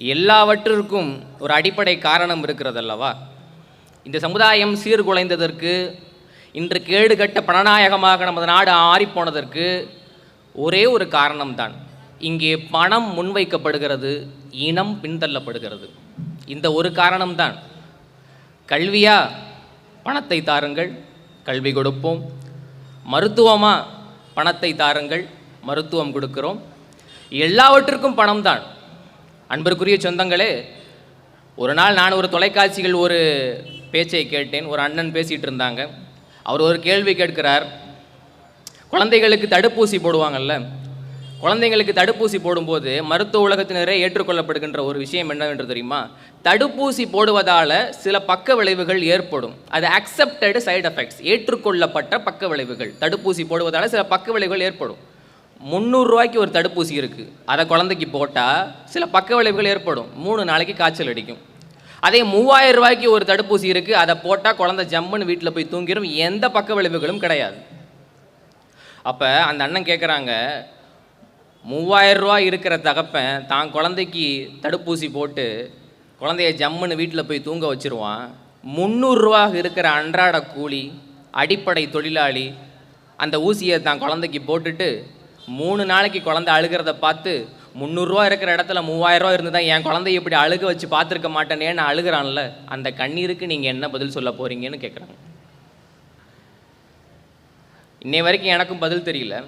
எல்லாவற்றிற்கும் ஒரு அடிப்படை காரணம் இருக்கிறதல்லவா? இந்த சமுதாயம் சீர்குலைந்ததற்கு இன்று கேடுகட்ட பணநாயகமாக நமது நாடு ஆறிப்போனதற்கு ஒரே ஒரு காரணம்தான். இங்கே பணம் முன்வைக்கப்படுகிறது இனம் பின்தள்ளப்படுகிறது. இந்த ஒரு காரணம்தான். கல்வியா? பணத்தை தாருங்கள் கல்வி கொடுப்போம். மருத்துவமா? பணத்தை தாருங்கள் மருத்துவம் கொடுக்கிறோம். எல்லாவற்றிற்கும் பணம்தான். அன்பிற்குரிய சொந்தங்களே ஒரு நாள் நான் ஒரு தொலைக்காட்சியில் ஒரு பேச்சை கேட்டேன். ஒரு அண்ணன் பேசிகிட்டு இருந்தாங்க. அவர் ஒரு கேள்வி கேட்கிறார். குழந்தைகளுக்கு தடுப்பூசி போடுவாங்கல்ல குழந்தைங்களுக்கு தடுப்பூசி போடும்போது மருத்துவ உலகத்தினரே ஏற்றுக்கொள்ளப்படுகின்ற ஒரு விஷயம் என்னவென்று தெரியுமா? தடுப்பூசி போடுவதால் சில பக்க விளைவுகள் ஏற்படும். அது அக்செப்டடு சைடு எஃபெக்ட்ஸ் ஏற்றுக்கொள்ளப்பட்ட பக்க விளைவுகள். தடுப்பூசி போடுவதால் சில பக்க விளைவுகள் ஏற்படும். முந்நூறுரூவாய்க்கு ஒரு தடுப்பூசி இருக்குது அதை குழந்தைக்கு போட்டால் சில பக்க விளைவுகள் ஏற்படும். மூணு நாளைக்கு காய்ச்சல் அடிக்கும். அதே மூவாயிரம் ரூபாய்க்கு ஒரு தடுப்பூசி இருக்குது அதை போட்டால் குழந்தை ஜம்முன்னு வீட்டில் போய் தூங்கிடும் எந்த பக்க விளைவுகளும் கிடையாது. அப்போ அந்த அண்ணன் கேட்குறாங்க மூவாயிரம் இருக்கிற தகப்பன் தான் குழந்தைக்கு தடுப்பூசி போட்டு குழந்தைய ஜம்முன்னு வீட்டில் போய் தூங்க வச்சிருவான். முந்நூறுரூவா இருக்கிற அன்றாட கூலி அடிப்படை தொழிலாளி அந்த ஊசியை தான் குழந்தைக்கு போட்டுட்டு மூணு நாளைக்கு குழந்தை அழுகிறத பார்த்து முந்நூறுரூவா இருக்கிற இடத்துல மூவாயிரம் இருந்து தான் என் குழந்தைய இப்படி அழுக வச்சு பார்த்துருக்க மாட்டேனேன்னு அழுகிறான்ல அந்த கண்ணீருக்கு நீங்கள் என்ன பதில் சொல்ல போகிறீங்கன்னு கேட்குறாங்க இன்னை வரைக்கும் எனக்கும் பதில் தெரியல.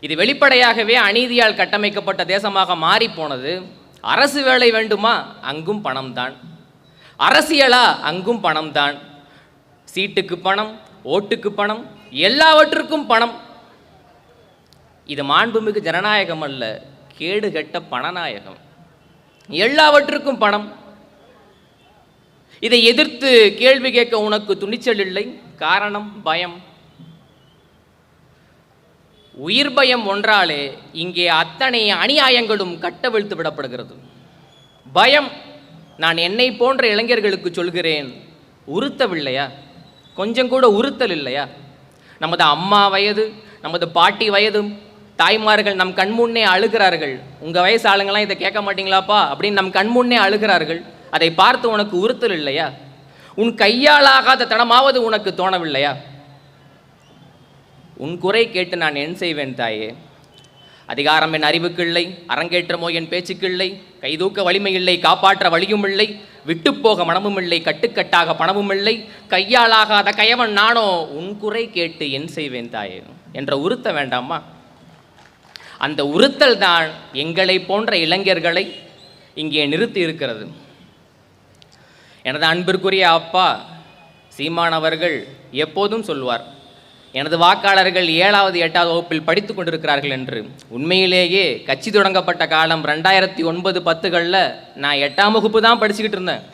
இது வெளிப்படையாகவே அநீதியால் கட்டமைக்கப்பட்ட தேசமாக மாறி போனது அரசு வேலை வேண்டுமா? அங்கும் பணம்தான். அரசியலா? அங்கும் பணம்தான். சீட்டுக்கு பணம் ஓட்டுக்கு பணம் எல்லாவற்றுக்கும் பணம். இது மாண்புமிகு ஜனநாயகம் அல்ல கேடுகெட்ட பணநாயகம். எல்லாவற்றுக்கும் பணம். இதை எதிர்த்து கேள்வி கேட்க உனக்கு துணிச்சல் இல்லை? காரணம் பயம். உயிர் பயம் ஒன்றாலே இங்கே அத்தனை அநியாயங்களும் கட்டவிழ்த்து விடப்படுகிறது. பயம் நான் என்னை போன்ற இளைஞர்களுக்கு சொல்கிறேன் உறுத்தவில்லையா? கொஞ்சம் கூட உறுத்தல் இல்லையா? நமது அம்மா வயது நமது பாட்டி வயதும் தாய்மார்கள் நம் கண்முன்னே அழுகிறார்கள். உங்கள் வயசு ஆளுங்களாம் இதை கேட்க மாட்டீங்களாப்பா? அப்படின்னு நம் கண்முன்னே அழுகிறார்கள். அதை பார்த்து உனக்கு உறுத்தல் இல்லையா? உன் கையாலாகாத தனமாவது உனக்கு தோணவில்லையா? உன் குறை கேட்டு நான் என் செய்வேன் தாயே? அதிகாரம் என் அறிவுக்கு இல்லை அரங்கேற்றமோ என் பேச்சுக்கு இல்லை கைதூக்க வலிமை இல்லை காப்பாற்ற வழியும் இல்லை விட்டுப்போக மனமும் இல்லை கட்டுக்கட்டாக பணமும் இல்லை கையாலாகாத கயவன் நானோ உன் குறை கேட்டு என் செய்வேன் தாயே? என்ற உறுத்த வேண்டாமா? அந்த உறுத்தல் தான் எங்களை போன்ற இளைஞர்களை இங்கே நிறுத்தி இருக்கிறது. எனது அன்பிற்குரிய அப்பா சீமான் அவர்கள் எப்போதும் சொல்வார் எனது வாக்காளர்கள் ஏழாவது எட்டாவது வகுப்பில் படித்து கொண்டிருக்கிறார்கள் என்று. உண்மையிலேயே கட்சி தொடங்கப்பட்ட காலம் ரெண்டாயிரத்தி ஒன்பது பத்துகளில் நான் எட்டாம் வகுப்பு தான் படிச்சுக்கிட்டு இருந்தேன்.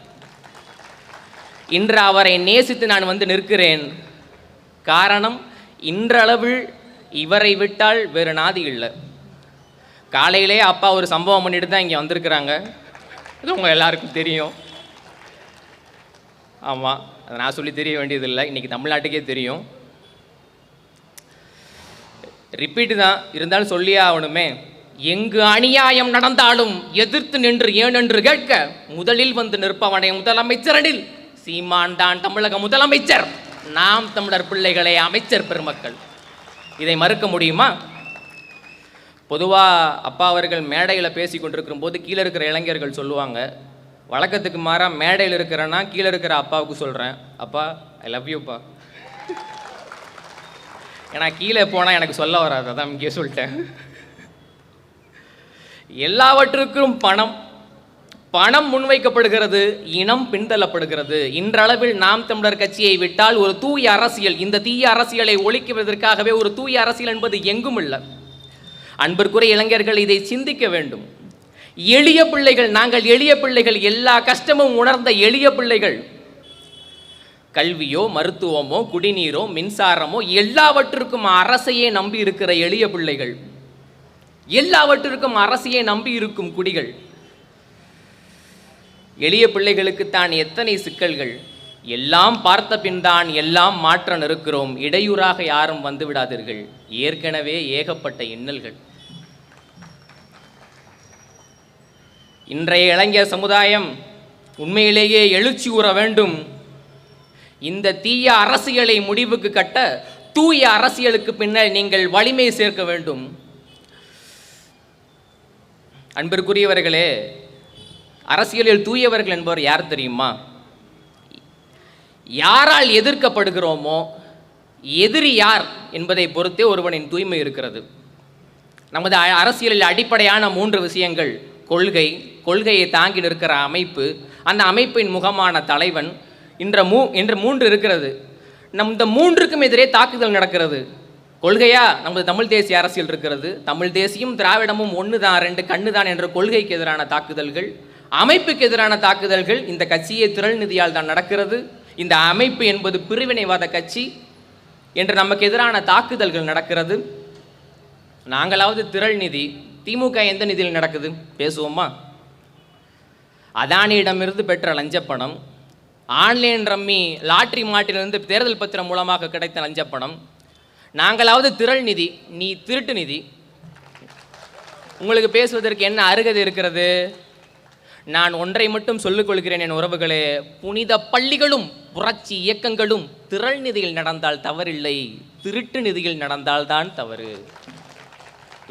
இன்று அவரை நேசித்து நான் வந்து நிற்கிறேன். காரணம் இன்றளவில் இவரை விட்டால் வேறு நாதி இல்லை. காலையிலே அப்பா ஒரு சம்பவம் பண்ணிட்டு தான் இங்கே வந்திருக்கிறாங்க. இது உங்கள் எல்லாருக்கும் தெரியும். ஆமாம் அதை நான் சொல்லி தெரிய வேண்டியதில்லை. இன்றைக்கி தமிழ்நாட்டுக்கே தெரியும். ரிப்பீட்டு தான் இருந்தாலும் சொல்லியே ஆகணுமே. எங்கு அநியாயம் நடந்தாலும் எதிர்த்து நின்று ஏனென்று கேட்க முதலில் வந்து நிற்பவனை முதலமைச்சரனில். சீமான் தான் தமிழக முதலமைச்சர். நாம் தமிழர் பிள்ளைகளே அமைச்சர் பெருமக்கள். இதை மறுக்க முடியுமா? பொதுவாக அப்பா அவர்கள் மேடையில் பேசி கொண்டிருக்கிற போது கீழே இருக்கிற இளைஞர்கள் சொல்லுவாங்க வழக்கத்துக்கு மாறாக மேடையில் இருக்கிறேன்னா கீழே இருக்கிற அப்பாவுக்கு சொல்கிறேன் அப்பா ஐ லவ் யூப்பா ஏன்னா கீழே போனால் எனக்கு சொல்ல வராது அதான் இங்கே சொல்லிட்டேன். எல்லாவற்றுக்கும் பணம் பணம் முன்வைக்கப்படுகிறது இனம் பின்தள்ளப்படுகிறது. இன்றளவில் நாம் தமிழர் கட்சியை விட்டால் ஒரு தூய அரசியல் இந்த தீய அரசியலை ஒழிக்குவதற்காகவே ஒரு தூய அரசியல் என்பது எங்கும் இல்லை அன்பிற்குரிய இளைஞர்கள் இதை சிந்திக்க வேண்டும். எளிய பிள்ளைகள் நாங்கள் எளிய பிள்ளைகள் எல்லா கஷ்டமும் உணர்ந்த எளிய பிள்ளைகள். கல்வியோ மருத்துவமோ குடிநீரோ மின்சாரமோ எல்லாவற்றிற்கும் அரசையே நம்பி இருக்கிற எளிய பிள்ளைகள். எல்லாவற்றிற்கும் அரசையே நம்பி இருக்கும் குடிகள். எளிய பிள்ளைகளுக்குத்தான் எத்தனை சிக்கல்கள்? எல்லாம் பார்த்த பின்தான் எல்லாம் மாற்ற நிற்கிறோம். இடையூறாக யாரும் வந்து விடாதீர்கள். ஏற்கனவே ஏகப்பட்ட இன்னல்கள். இன்றைய இளைஞர் சமுதாயம் உண்மையிலேயே எழுச்சி உற வேண்டும். இந்த தீய அரசியலை முடிவுக்கு கட்ட தூய அரசியலுக்கு பின்னர் நீங்கள் வலிமை சேர்க்க வேண்டும். அன்பிற்குரியவர்களே அரசியலில் தூயவர்கள் என்பவர் யார் தெரியுமா? யாரால் எதிர்க்கப்படுகிறோமோ எதிரி யார் என்பதை பொறுத்தே ஒருவனின் தூய்மை இருக்கிறது. நமது அ- அரசியலில் அடிப்படையான மூன்று விஷயங்கள் கொள்கை கொள்கையை தாங்கி நிற்கிற அமைப்பு அந்த அமைப்பின் முகமான தலைவன் இன்ற மூ என்று மூன்று இருக்கிறது. நம் இந்த மூன்றுக்கும் எதிரே தாக்குதல் நடக்கிறது. கொள்கையா? நமது தமிழ் தேசிய அரசியல் இருக்கிறது. தமிழ் தேசியம் திராவிடமும் ஒன்று தான் ரெண்டு கண்ணு தான் என்ற கொள்கைக்கு எதிரான தாக்குதல்கள் அமைப்புக்கு எதிரான தாக்குதல்கள் இந்த கட்சியை திரள் நிதியால் தான் நடக்கிறது. இந்த அமைப்பு என்பது பிரிவினைவாத கட்சி என்று நமக்கு எதிரான தாக்குதல்கள் நடக்கிறது. நாங்களாவது திரள் நிதி திமுக எந்த நிதியில் நடக்குது? பேசுவோமா? அதானியிடமிருந்து பெற்ற லஞ்சப்பணம் ஆன்லைன் ரம்மி லாட்ரி மாட்டிலிருந்து தேர்தல் பத்திரம் மூலமாக கிடைத்த லஞ்சப்பணம் நாங்களாவது திரள் நிதி நீ திருட்டு நிதி. உங்களுக்கு பேசுவதற்கு என்ன அருகதை இருக்கிறது? நான் ஒன்றை மட்டும் சொல்லிக் கொள்கிறேன் என் உறவுகளே. புனித பள்ளிகளும் புரட்சி இயக்கங்களும் திரள் நிதியில் நடந்தால் தவறில்லை. திருட்டு நிதியில் நடந்தால்தான் தவறு.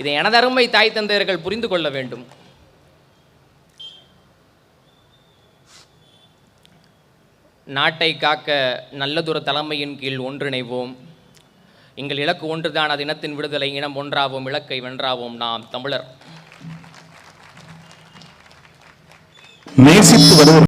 இதை எனதருமை தாய் தந்தையர்கள் புரிந்து கொள்ள வேண்டும். நாட்டை காக்க நல்லதொரு தலைமையின் கீழ் ஒன்றிணைவோம். எங்கள் இலக்கு ஒன்றுதான் அது இனத்தின் விடுதலை இனம் ஒன்றாவோம் இலக்கை வென்றாவோம் நாம் தமிழர். நேசித்து